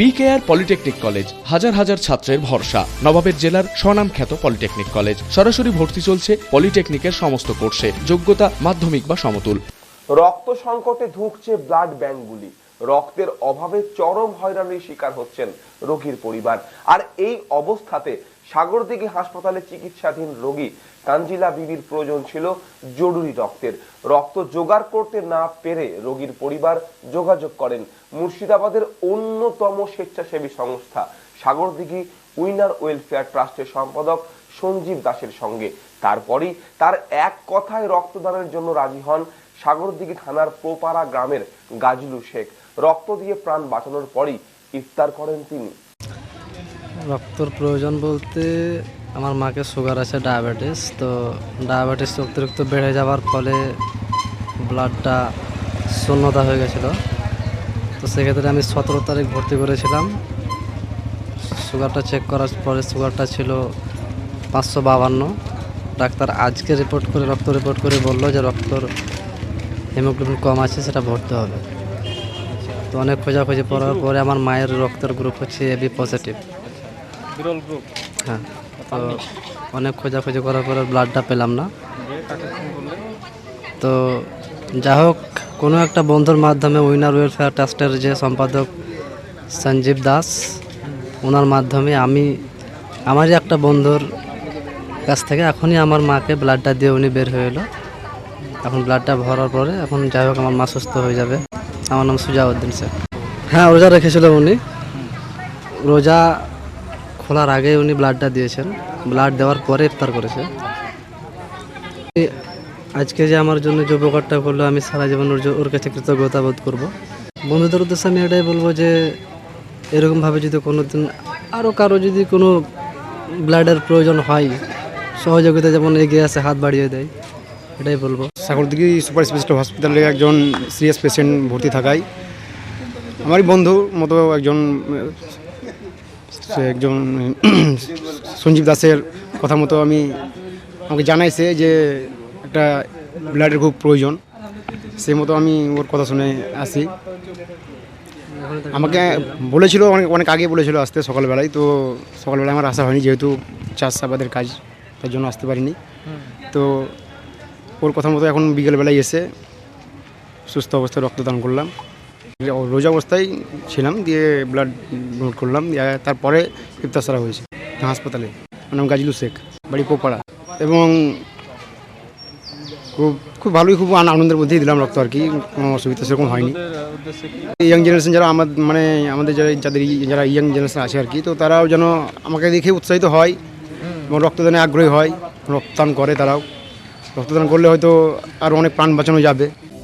BKR polytechnic college হাজার হাজার ছাত্রের ভরসা। নবাবের জেলার স্বনামখ্যাত পলিটেকনিক কলেজ সরাসরি ভর্তি চলছে পলিটেকনিকের সমস্ত কোর্সে। যোগ্যতা মাধ্যমিক বা সমতুল। রক্ত সংকটে ধুঁকছে ব্লাড ব্যাংকগুলি রক্তের অভাবে চরম হয়রানির শিকার হচ্ছেন রোগীর পরিবার। আর এই অবস্থাতে সাগরদিঘি হাসপাতালে চিকিৎসাধীন রোগী কাঞ্জিলা বিবির প্রয়োজন ছিল জরুরি রক্তের। রক্ত জোগাড় করতে না পেরে রোগীর পরিবার যোগাযোগ করেন মুর্শিদাবাদের অন্যতম স্বেচ্ছাসেবী সংস্থা সাগরদিঘি উইনার ওয়েলফেয়ার ট্রাস্টের সম্পাদক সঞ্জীব দাসের সঙ্গে। তারপরই তার এক কথায় রক্তদানের জন্য রাজি হন সাগরদিঘি থানার পোপাড়া গ্রামের গাজলু শেখ। রক্ত দিয়ে প্রাণ বাঁচানোর পরই ইফতার করেন তিনি। রক্তর প্রয়োজন বলতে আমার মাকে সুগার আছে ডায়াবেটিস তো ডায়াবেটিস অতিরিক্ত বেড়ে যাওয়ার ফলে ব্লাডটা শূন্যতা হয়ে গেছিল। তো সেক্ষেত্রে আমি সতেরো তারিখ ভর্তি করেছিলাম। সুগারটা চেক করার পরে সুগারটা ছিল পাঁচশো বাবান্ন। ডাক্তার আজকে রিপোর্ট করে রক্ত রিপোর্ট করে বলল যে রক্তর হিমোগ্লোবিন কম আছে সেটা ভরতে হবে। তো অনেক খোঁজাখুঁজি করার পরে আমার মায়ের রক্তের গ্রুপ হচ্ছে এবি পজিটিভ বিরল গ্রুপ হ্যাঁ তো অনেক খোঁজাখুঁজি করার পরে ব্লাডটা পেলাম না। তো যা হোক, কোনো একটা বন্ধুর মাধ্যমে উইনার ওয়েলফেয়ার ট্রাস্টের যে সম্পাদক সঞ্জীব দাস, ওনার মাধ্যমে আমি, আমারই একটা বন্ধুর কাছ থেকে এখনই আমার মাকে ব্লাডটা দিয়ে উনি বের হয়ে এলো। এখন ব্লাডটা ভরার পরে এখন যাই হোক আমার মা সুস্থ হয়ে যাবে। আমার নাম সুজাউদ্দিন শেখ। হ্যাঁ রোজা রেখেছিল উনি। রোজা খোলার আগে উনি ব্লাডটা দিয়েছেন। ব্লাড দেওয়ার পরে ইফতার করেছে। আজকে যে আমার জন্য যে উপকারটা করল, আমি সারা জীবন ওর ওর কাছে কৃতজ্ঞতা বোধ করব। বন্ধুদের উদ্দেশ্যে আমি এটাই বলব যে, এরকমভাবে যদি কোনো দিন আরও কারও যদি কোনো ব্লাডের প্রয়োজন হয়, সহযোগিতা যেমন এগিয়ে আসে, হাত বাড়িয়ে দেয়, এটাই বলব। সাগরদিঘি সুপার স্পেশালিটি হসপিটালে একজন সিরিয়াস পেশেন্ট ভর্তি থাকায়। আমারই বন্ধু মতো একজন একজন, সঞ্জীব দাসের কথা মতো আমি, আমাকে জানাইছে যে একটা ব্লাডের খুব প্রয়োজন। সেই মতো আমি ওর কথা শুনে আসি। আমাকে বলেছিল, অনেক অনেক আগে বলেছিল আসতে সকালবেলায়, তো সকালবেলায় আমার আসা হয়নি যেহেতু চাষ আবাদের কাজ, তার জন্য আসতে পারিনি। তো ওর কথা মতো এখন বিকেলবেলায় এসে সুস্থ অবস্থায় রক্তদান করলাম। রোজা অবস্থায় ছিলাম, দিয়ে ব্লাড ডোনেট করলাম তারপরে ইফতার সারা হয়েছে হাসপাতালে। আমার নাম গাজলু শেখ, বাড়ি পোপাড়া এবং খুব খুব ভালোই, খুব আন- আনন্দের মধ্যেই দিলাম রক্ত আর কি, কোনো অসুবিধা সেরকম হয়নি। ইয়াং জেনারেশন যারা আমার মানে আমাদের যারা যাদের যারা ইয়াং জেনারেশন আছে আর কি, তো তারাও যেন আমাকে দেখে উৎসাহিত হয় এবং রক্তদানে আগ্রহী হয়, রক্তদান করে তারাও। রক্তদান করলে হয়তো আরও অনেক প্রাণ বাঁচানো যাবে।